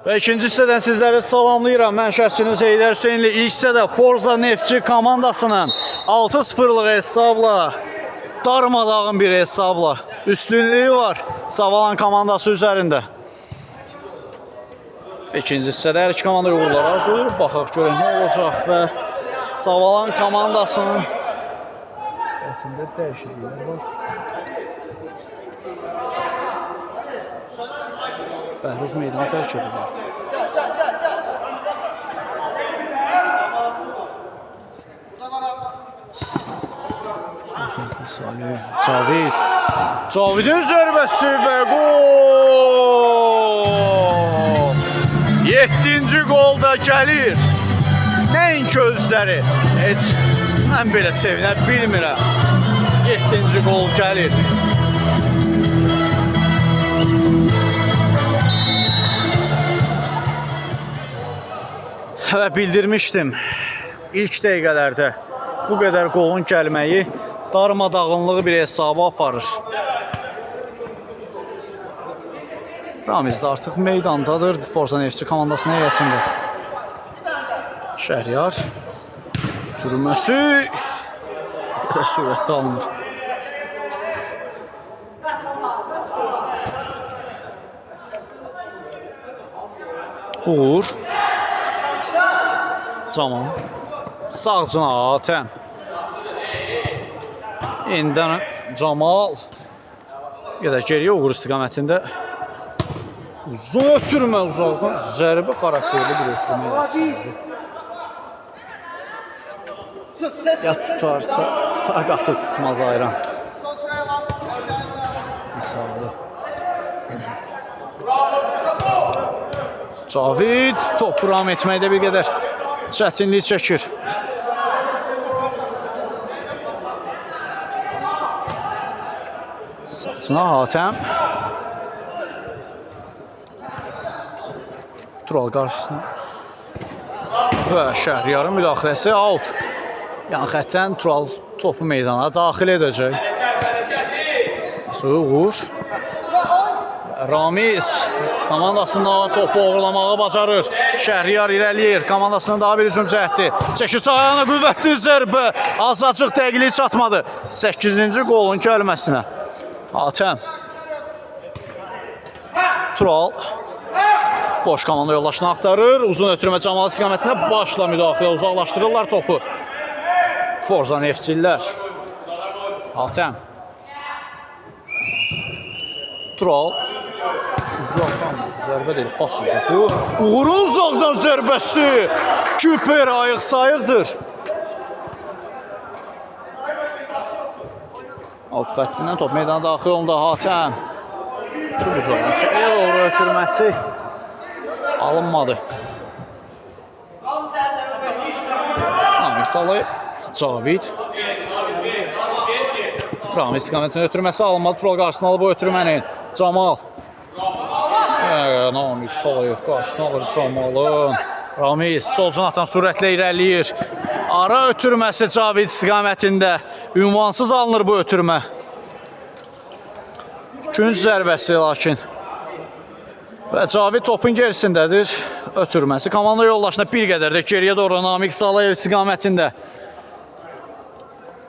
Və ikinci hissədən sizləri salamlayıram. Mən şərhçiniz Heydər Hüseynli. İlk hissədə Forza Neftçi komandasının 6-0-lıq hesabla darmadağın bir hesabla üstünlüyü var Savalan komandası üzərində. İkinci hissədə hər iki komanda uğurlar arzulayır. Baxaq görək nə olacaq və Savalan komandasının Həyatında dəyişikliklər var. Bəhruz meydanı tərk edir artıq. Salih, Cavid. Cavidin zərbəsi və gol! 7-ci gol da gəlir. Nəinki özləri. Heç mən belə sevinə bilmirəm. 7-ci gol gəlir. Və bildirmişdim ilk dəqiqələrdə bu qədər qolun gəlməyi darmadağınlığı bir hesaba aparır. Ramiz də artıq meydandadır Forza Neftçi komandasının heyətində. Şəhriyar Türməsi qədər sürətdə alınır. Uğur Camal Sağcına atən İndən Camal. Qədər geriyə uğur istiqamətində Uzun ötürmə uzaqdan Zərbə xarakterli bir ötürmə. Ya tutarsa Fərq atır tutmaz ayran. Misallı Cavid top ram etməkdə bir qədər çətinlik çəkir. Saçına Hatəm. Tural qarşısına. Və Şəhriyarın müdaxiləsi out. Yan xəttən Tural topu meydana daxil edəcək. Uğur. Ramiz komandasında topu uğurlamağı bacarır. Şəhriyar irəliyir. Komandasının daha bir hücum cəhdi. Çəkir sağ ayağına qüvvətli zərbə. Azacıq dəqiqlik çatmadı. 8-ci qolun gəlməsinə. Hatəm. Tural. Boş komanda yoldaşını axtarır. Uzun ötürmə Camal istiqamətinə başla müdaxilə uzaqlaşdırırlar topu. Forza Neftçilər. Hatəm. Tural. Uzaqdan zərbə deyil, pas topu. Uğurun uzaqdan zərbəsi. Küper ayıq sayıqdır. Alt xəttindən top meydana daxil olunda Hatəm. Tubucu çəkiyə doğru ötürməsi alınmadı. Namik Salayev, Cavid. Ramiz istiqamətini ötürməsi alınmadı. Tural qarşısına alıb bu ötürmənin. Camal. Namik Salayev qarşısına alır Camalın. Ramiz sol cinahdan sürətlə irəliləyir. Ara ötürməsi Cavid istiqamətində. Ünvansız alınır bu ötürmə. Günc zərbəsi lakin. Və Cavid topun gerisindədir. Ötürməsi komanda yoldaşına bir qədər də geriyə doğru Namik Salayev istiqamətində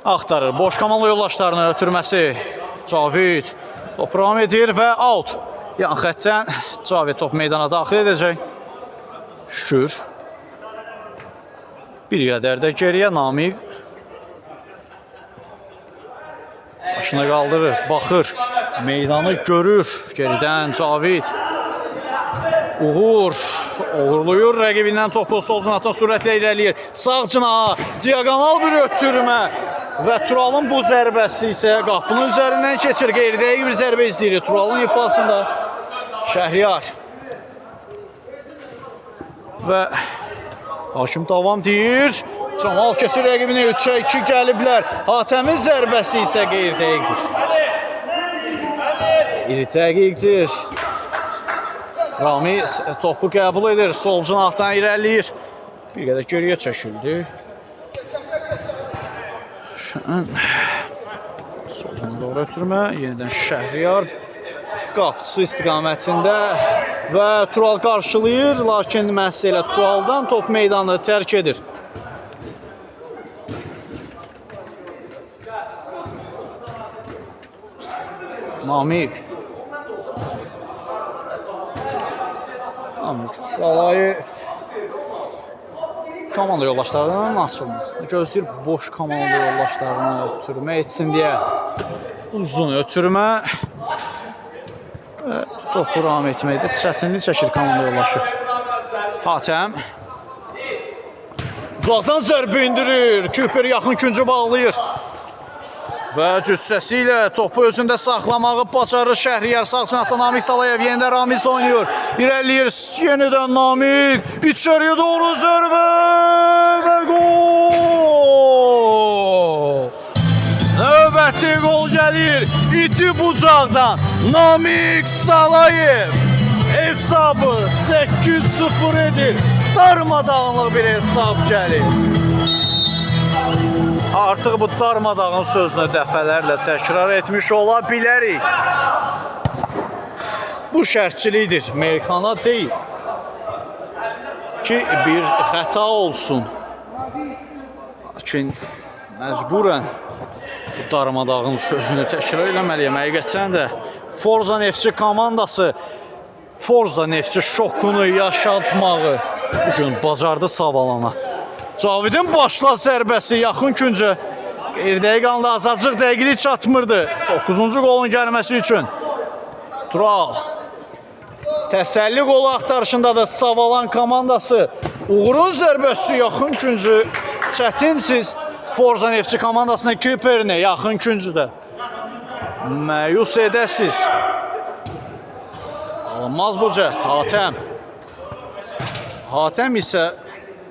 axtarır. Boş komanda yoldaşlarına ötürməsi Cavid top ram edir və out. Yan xəttdən Cavid top meydana daxil edəcək. Şükür. Bir qədər də geriyə Namik başını qaldırır, baxır, meydanı görür. Geridən Cavid Uğur uğurluyur rəqibindən topu sol cinahdan sürətlə irəliyir. Sağ cinaha diagonal bir ötürmə və Turalın bu zərbəsi isə qapının üzərindən keçir. Qeyri-dəqiq bir zərbə izləyir. Turalın ifasında Şəhriyar və Hakim davam deyir. Camal keçir rəqibinə 3-ə 2 gəliblər. Hatəmin zərbəsi isə qeyri-dəqiqdir. Qeyri-dəqiqdir. Ramiz topu qəbul edir. Sol cinahdan irəliləyir. Bir qədər geriyə çəkildi. Şən cinah doğru ötürmə. Yenidən Şəhriyar qapçısı istiqamətində və Tural qarşılayır, lakin məhz elə Turaldan top meydanı tərk edir. Namik. Namik Salayev. Komanda yoldaşlarının açılmasını gözləyir. Boş komanda yoldaşlarını ötürmə etsin deyə. Uzun ötürmə və topu ram etməkdə çətinlik çəkir komanda yoldaşı. Hatəm Uzaqdan zərbə indirir. Küper yaxın küncü bağlayır. Və cüssəsi ilə topu özündə saxlamağı bacarır Şəhriyar sağ cinahda Namik Salayev yenidən Ramiz oynayır. İrəliyir yenidən Namik. İçəriyə doğru zərbə və gol! Növbəti gol gəlir. İti bucaqdan Namik Salayev hesabı 8-0 edir. Darmadağınlıq bir hesab gəlir. Artıq bu darmadağın sözünü dəfələrlə təkrar etmiş ola bilərik. Bu şərtçilikdir, Meyxana deyil. Ki bir xəta olsun. Lakin məcburən bu darmadağın sözünü təkrar eləməliyəm. Həqiqətən də Forza Neftçi komandası Forza Neftçi şokunu yaşatmağı bu gün bacardı Savalana. Cavidin başla zərbəsi yaxın küncə anda azacıq dəqiqlik çatmırdı. 9-cu qolun gəlməsi üçün. Tural təsəlli qolu axtarışında da Savalan komandası uğurun zərbəsi yaxın küncü çətinsiz Forza Neftçi komandasının kiperini yaxın küncüdə məyus edəsiz. Alınmaz bu cəhd. Hatəm. Hatəm isə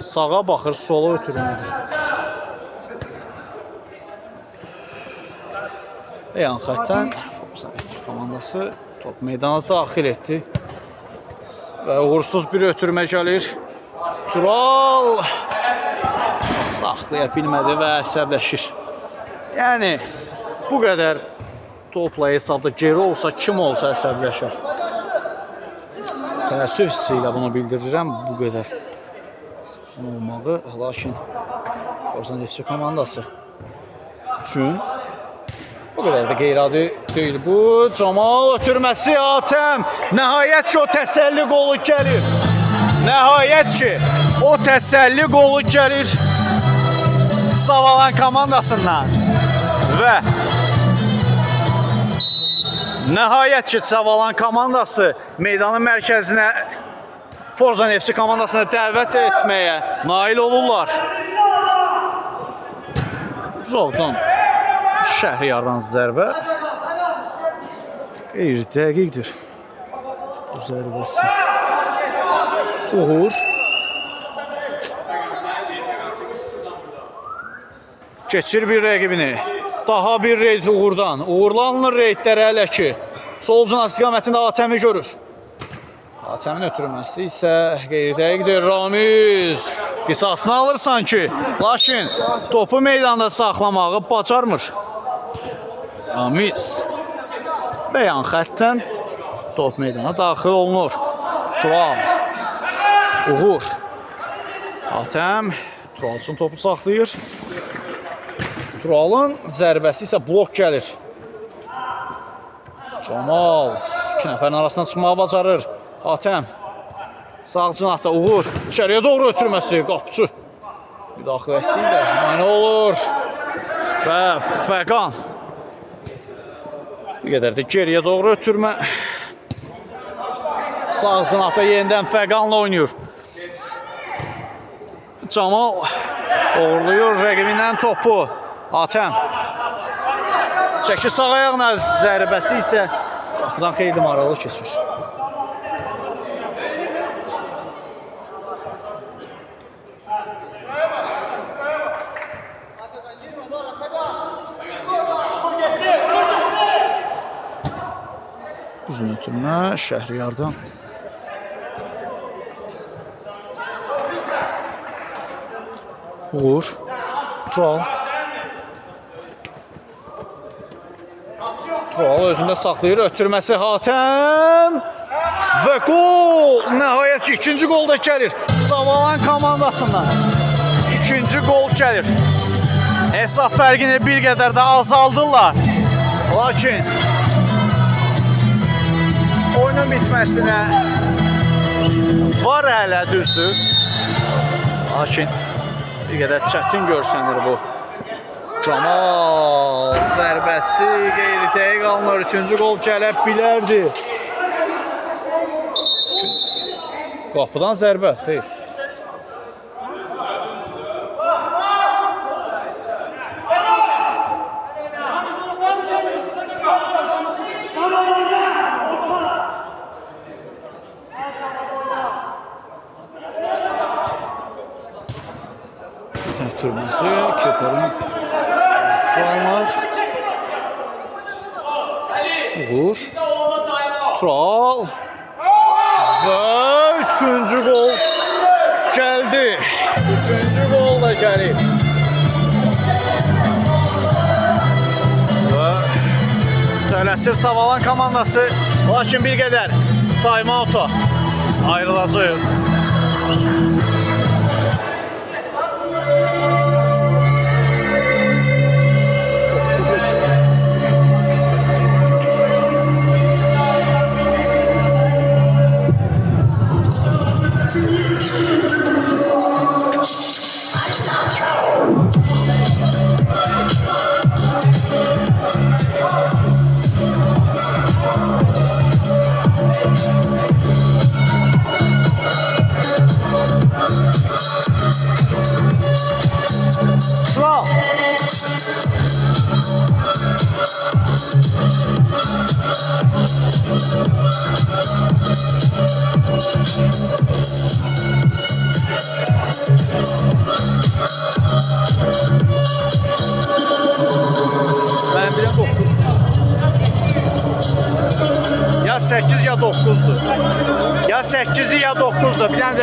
sağa baxır, sola ötürmüdür. Yan xəttən Forza komandası top meydana daxil etdi. Və uğursuz bir ötürmə gəlir. Tural saxlaya bilmədi və əsəbləşir. Yəni bu qədər topla hesabda geri olsa kim olsa əsəbləşər. Təəssüf hissi bunu bildirirəm bu qədər olmağı, lakin Forza Neftçi komandası üçün o qədər də qeyri-adi. Bu Camal ötürməsi Atəm. Nəhayət ki o təsəlli qolu gəlir. Nəhayət ki o təsəlli qolu gəlir Savalan komandasından. Və Nəhayət ki Savalan komandası meydanın mərkəzinə Forza Neftçi komandasına dəvət etməyə nail olurlar. Uzaqdan Şəhriyardan zərbə qeyri dəqiqdir. Bu zərbəsi. Uğur. Keçir bir rəqibini. Daha bir reyd Uğurdan. Uğurlanılır reydlər hələ ki. Sol cinah istiqamətində Atəmi görür. Atəmin ötürməsi isə qeyri-dəqiqdir. Ramiz qisasını alır sanki. Lakin topu meydanda saxlamağı bacarmır. Ramiz bəyan xəttdən top meydana daxil olunur. Tural. Uğur. Atəm Tural üçün topu saxlayır. Turalın zərbəsi isə blok gəlir. Camal iki nəfərin arasına çıxmağı bacarır. Atəm sağ cinahda Uğur içəriyə doğru ötürməsi qapıcı müdaxiləsi ilə mane olur və Fəqan bir qədər də geriyə doğru ötürmə sağ cinahda yenidən Fəqanla oynayır. Camal uğurluyur rəqibindən topu. Atəm. Çəki sağ ayağına zərbəsi isə qapıdan xeyli maraqlı keçir. Uzun ötürmə Şəhriyardan. Uğur. Tural. Tural özündə saxlayır. Ötürməsi Hatəm. Və qol nəhayət ki, ikinci qol da gəlir. Savalan komandasından. İkinci qol gəlir. Hesab fərqini bir qədər də azaldırlar. Lakin oyunun bitməsinə var hələ düzdür. Lakin bir qədər çətin görsənir bu. Camal zərbəsi qeyri-dəqiq alınır. Üçüncü qol gələ bilərdi. Qapıdan zərbə, xeyr. Türməsi, Keferin Salmar Uğur Tural Və üçüncü gol gəldi. Üçüncü gol da gəlir. Və tələsir Savalan komandası lakin bir qədər time-out'a ayrılacaq.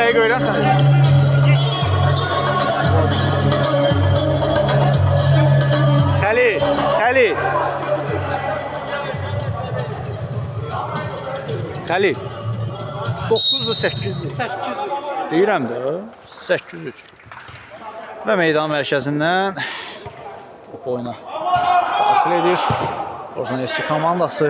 9-dur. Bir dənə dəqiqə öyrənsən. Xəlil, Xəlil. Xəlil. 9-dur, 8-dir. 8 Deyirəm də, 8-3. Və meydan mərkəzindən top oyuna daxil edir. Ozan FC komandası.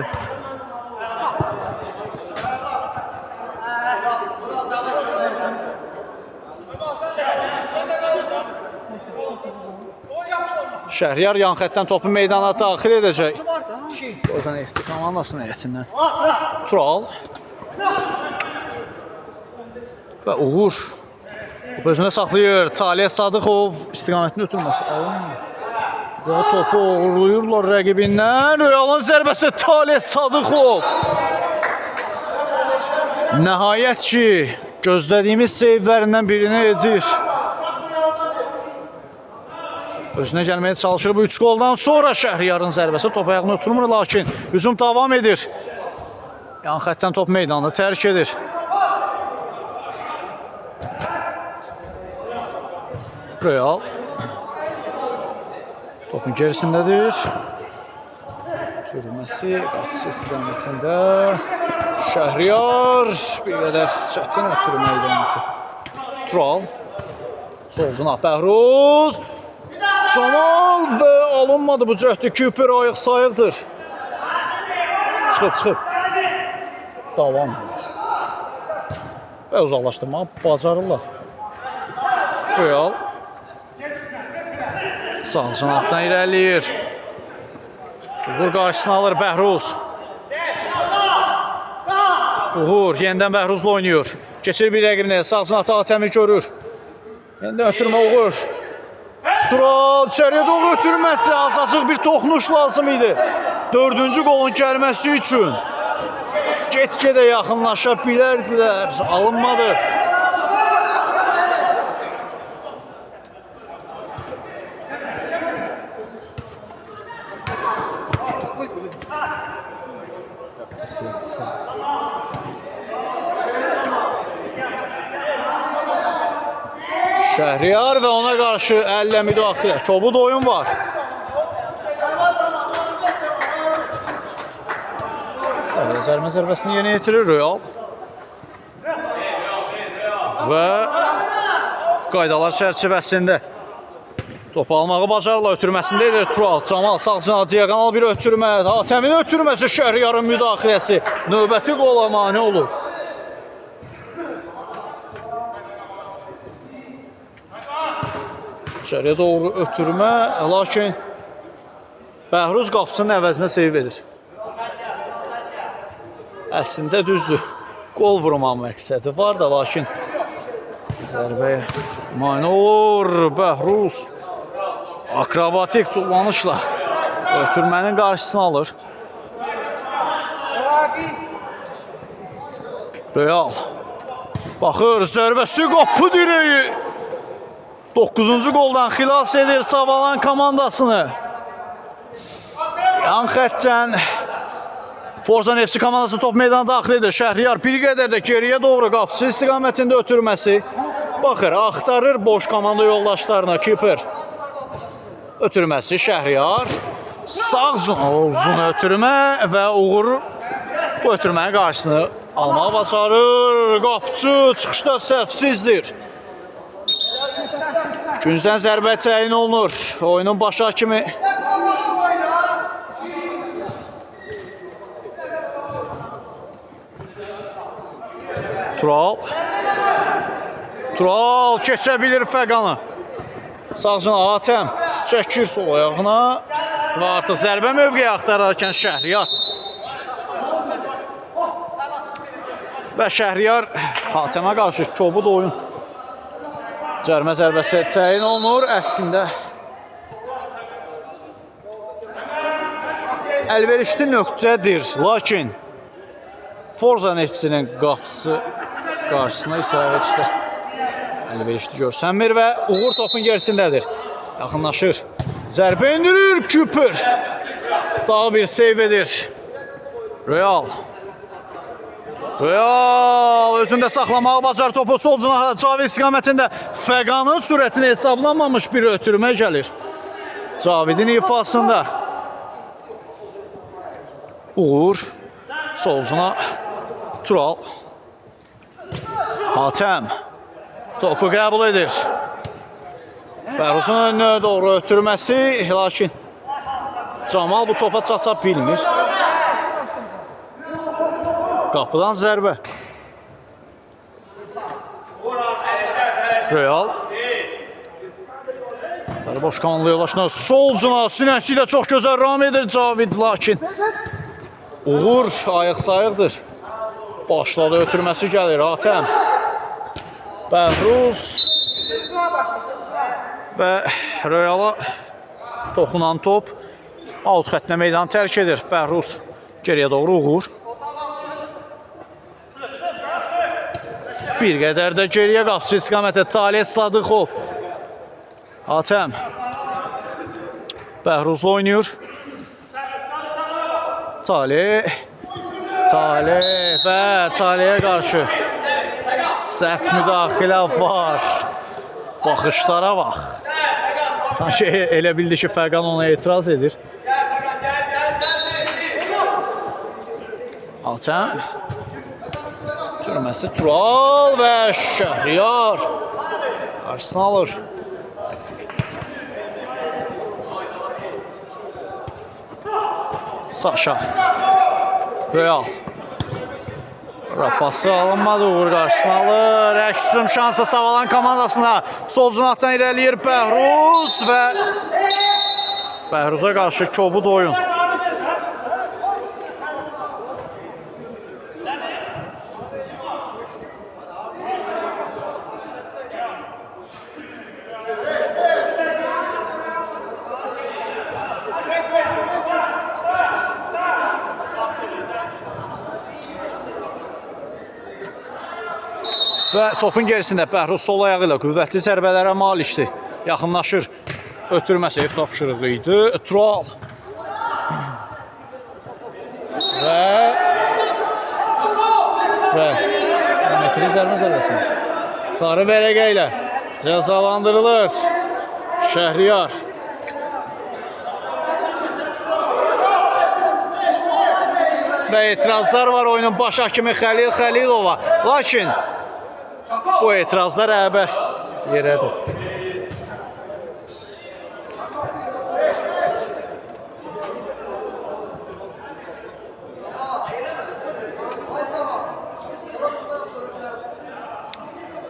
Şəhriyar yan xəttdən topu meydana daxil edəcək. Ozan FC komandasının heyətindən. Tural. Və Uğur. Topu özünə saxlayır. Talih Sadıqov istiqamətini ötürməsi. Və topu uğurluyurlar rəqibindən. Realın zərbəsi Talih Sadıqov. Nəhayət ki, gözlədiyimiz seyvlərindən birini edir. Özünə gəlməyə çalışır bu 3 qoldan sonra Şəhriyarın zərbəsi top ayağına oturmur lakin hücum davam edir. Yan xəttdən top meydanını tərk edir. Real topun gerisindədir. Sürməsi qaçısı istiqamətində. Şəhriyar bir qədər çətin ötürmə oyuncu. Tural Solcuna Bəhruz Camal və alınmadı bu cəhdi. Küper ayıq sayıqdır. Çıxıb, çıxıb. Davam edir. Və uzaqlaşdırmağı bacarırlar. Real. Sağ cinahdan irəliyir. Uğur qarşısını alır Bəhruz. Uğur yenidən Bəhruzla oynayır. Keçir bir rəqibinə. Sağ cinahda Atəmi görür. Yenidən ötürmə Uğur. Tural içəriyə doğru ötürməsi azacıq bir toxunuş lazım idi. Dördüncü qolun gəlməsi üçün. Get-gedə yaxınlaşa bilərdilər. Alınmadı. Şəhriyar və ona qarşı əllə müdaxilə. Kobud oyun var. Şəhriyar cərmə zərbəsini yerinə yetirir Real. və qaydalar çərçivəsində Topu almağı bacarla ötürməsində edir Tural. Camal sağ cinah diagonal bir ötürmə. Hatəmin ötürməsi Şəhriyarın müdaxiləsi. Növbəti qola mane olur. İçəriyə doğru ötürmə, lakin Bəhruz qapısının əvəzinə seyv edir. Əslində düzdür. Qol vurma məqsədi var da, lakin zərbəyə mane olur Bəhruz. Akrobatik tullanışla ötürmənin qarşısını alır. Real. Baxır, zərbəsi qapı direği. 9-cu qoldan xilas edir Savalan komandasını. Yan xəttdən Forza Neftçi komandası top meydana daxil edir. Şəhriyar bir qədər də geriyə doğru qapısı istiqamətində ötürməsi. Baxır, axtarır boş komanda yoldaşlarına Kiper. Ötürməsi Şəhriyar. Sağ uzun, ötürmə və Uğur bu ötürmənin qarşısını almağı bacarır. Qapıcı çıxışda səhvsizdir. Güncdən zərbə təyin olunur. Oyunun başı hakimi Tural. Tural keçə bilir Fəqanı. Sağcına Atəm çəkir sol ayağına və artıq zərbə mövqeyi axtararkən Şəhriyar. Və Şəhriyar Hatəmə qarşı kobud oyun. Cərmə zərbəsi təyin olunur. Əslində əlverişli nöqtədir, lakin Forza Nefsinin qapısı qarşısına isə heç də əlverişli görsənmir və Uğur topun gerisindədir. Yaxınlaşır. Zərbə endirir Küpür. Daha bir seyv edir. Real. Real özündə saxlamağı bacar topu sol cinaha Cavid istiqamətində Fəqanın sürətini hesablanmamış bir ötürmə gəlir. Cavidin ifasında. Uğur solcuna Tural Hatəm topu qəbul edir. Bəhruzun önünə doğru ötürməsi, lakin Camal bu topa çata bilmir. Qapıdan zərbə. Real. Sarı boş komandalı yoldaşına sol cına sinəsi ilə çox gözəl ram edir Cavid, lakin Uğur ayıq sayıqdır. Başladı ötürməsi gəlir Hatəm. Bəhruz və Reala toxunan top out xəttinə meydanı tərk edir. Bəhruz geriyə doğru Uğur. Bir qədər də geriyə qapçı istiqamətə Talih Sadıqov. Hatəm Bəhruzla oynayır. Talih Talih və Talihə qarşı sərt müdaxilə var. Baxışlara bax. Sanki elə bildi ki, Fərqan ona etiraz edir. Hatəm Türməsi Tural və Şəhriyar qarşısını alır. Saşa Real Rapası alınmadı, Uğur qarşısını alır. Əksüm şansı Savalan komandasına. Sol cinahdan irəliyir Bəhruz və Bəhruza qarşı kobud oyun. Topun gerisində Bəhruz sol ayağı ilə qüvvətli zərbələrə malikdir. Yaxınlaşır. Ötürməsi ev tapşırığı idi. Tural. Və və Məhmətli zərbə zərbəsi. Sarı vərəqə ilə cəzalandırılır. Şəhriyar. Və etirazlar var oyunun baş hakimi Xəlil Xəlilova. Lakin Bu etirazlar əbəs yerədir.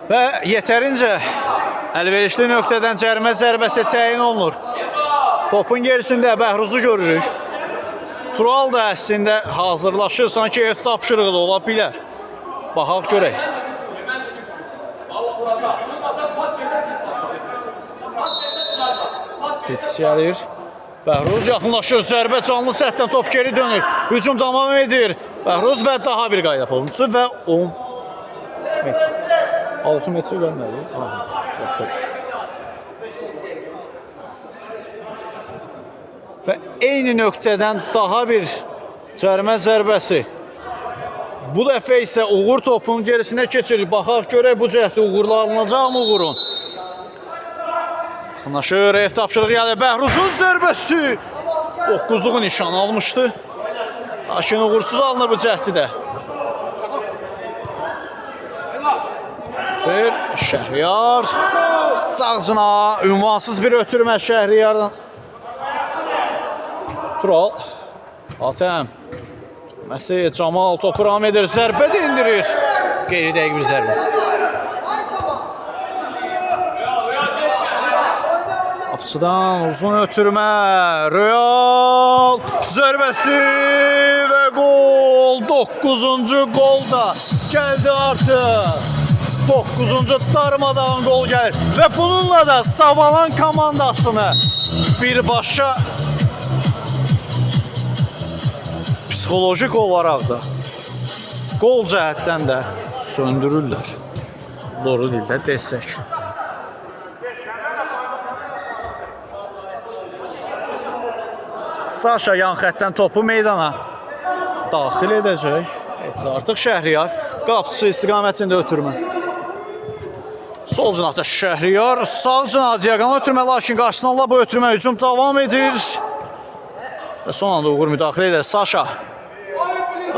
Və yetərincə əlverişli nöqtədən cərimə zərbəsi təyin olunur. Topun gerisində Bəhruzu görürük. Tural da əslində hazırlaşır, sanki ev tapşırığı da ola bilər. Baxaq görək. Fetiş gəlir. Bəhruz yaxınlaşır, zərbə canlı sətdən top geri dönür. Hücum davam edir. Bəhruz və daha bir qayda pozuntusu və 10 metr. 6 metre gəlmədi. Aha, yoxdur. Və eyni nöqtədən daha bir cərimə zərbəsi. Bu dəfə isə Uğur topun gerisinə keçirir. Baxaq görək bu cəhdə Uğurla alınacaqmı Uğurun? Yaxınlaşır, ev tapşırıq gəlir. Bəhruzun zərbəsi. 9-luğu nişan almışdı. Lakin uğursuz alınır bu cəhdidə. Bir Şəhriyar sağcına ünvansız bir ötürmə Şəhriyardan. Tural. Atəm. Məsi Camal topu ram edir. Zərbə də indirir. Qeyri dəqiq bir zərbə. Qapıçıdan uzun ötürmə. Real zərbəsi və gol. 9-cu gol da gəldi artıq. 9-cu darmadan gol gəlir. Və bununla da Savalan komandasını birbaşa psixolojik olaraq da qol cəhətdən də söndürürlər. Doğru dildə desək. Saşa yan xəttdən topu meydana daxil edəcək. Etdi artıq Şəhriyar qapısı istiqamətində ötürmə. Sol cinahda Şəhriyar, sağ cinah diaqonal ötürmə, lakin qarşısına Allah bu ötürmə hücum davam edir. Və son anda Uğur müdaxilə edir. Saşa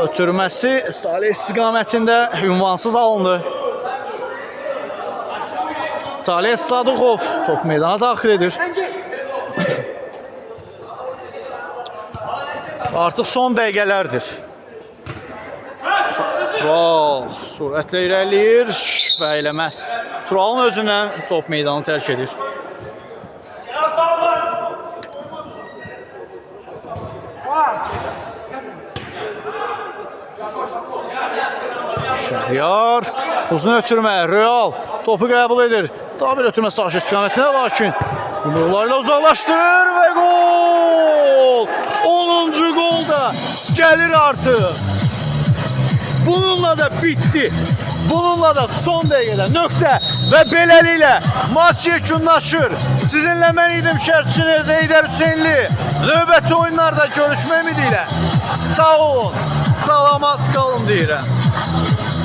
ötürməsi Salih istiqamətində ünvansız alındı. Talih Sadıqov top meydana daxil edir. Artıq son dəqiqələrdir. Tural sürətlə irəliləyir və eləməz. Turalın özündən top meydanı tərk edir. Şəhriyar uzun ötürmə, Real topu qəbul edir. Daha bir ötürmə sağ istiqamətinə lakin yumruqlarla uzaqlaşdırır və gol! 10-cu gol da gəlir artıq. Bununla da bitti. Bununla da son dəqiqədə nöqtə və beləliklə maç yekunlaşır. Sizinlə mən idim şərhçiniz Eydər Hüseynli. Növbəti oyunlarda görüşmək ümidi ilə. Sağ olun, salamat qalın deyirəm.